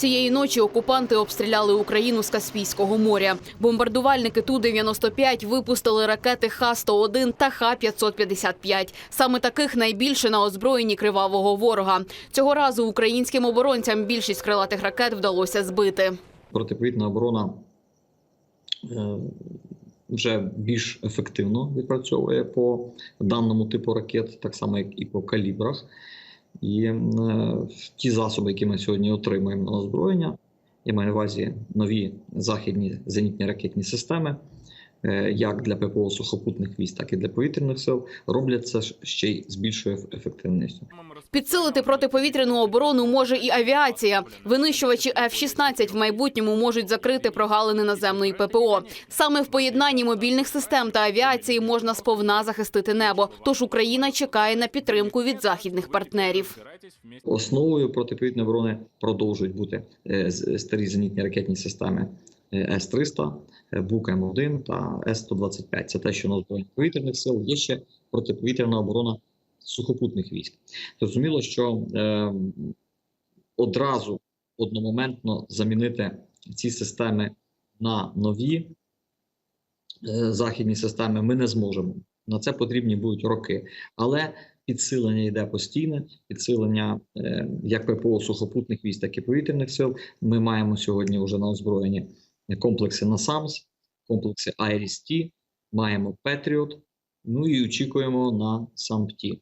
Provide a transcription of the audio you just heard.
Цієї ночі окупанти обстріляли Україну з Каспійського моря. Бомбардувальники Ту-95 випустили ракети Х-101 та Х-555. Саме таких найбільше на озброєнні кривавого ворога. Цього разу українським оборонцям більшість крилатих ракет вдалося збити. протиповітряна оборона е, вже більш ефективно відпрацьовує по даному типу ракет, так само як і по калібрах. І е, ті засоби, які ми сьогодні отримуємо на озброєння, я маю на увазі нові західні зенітні ракетні системи, як для ППО сухопутних військ, так і для повітряних сил, роблять це ще й з більшою ефективністю. Підсилити протиповітряну оборону може і авіація. Винищувачі F-16 в майбутньому можуть закрити прогалини наземної ППО. Саме в поєднанні мобільних систем та авіації можна сповна захистити небо. Тож Україна чекає на підтримку від західних партнерів. Основою протиповітряної оборони продовжують бути е, старі зенітні ракетні системи е, С-300, е, Бук-М1 та С-125. Це те, що на озброєнні повітряних сил є ще протиповітряна оборона сухопутних військ. Зрозуміло, що е, одразу одномоментно замінити ці системи на нові е, західні системи ми не зможемо. На це потрібні будуть роки. Але підсилення йде постійне, підсилення е, як ППО сухопутних військ, так і повітряних сил. Ми маємо сьогодні вже на озброєнні комплекси NASAMS, комплекси IRIS-T, маємо Patriot, ну і очікуємо на SAMP-T.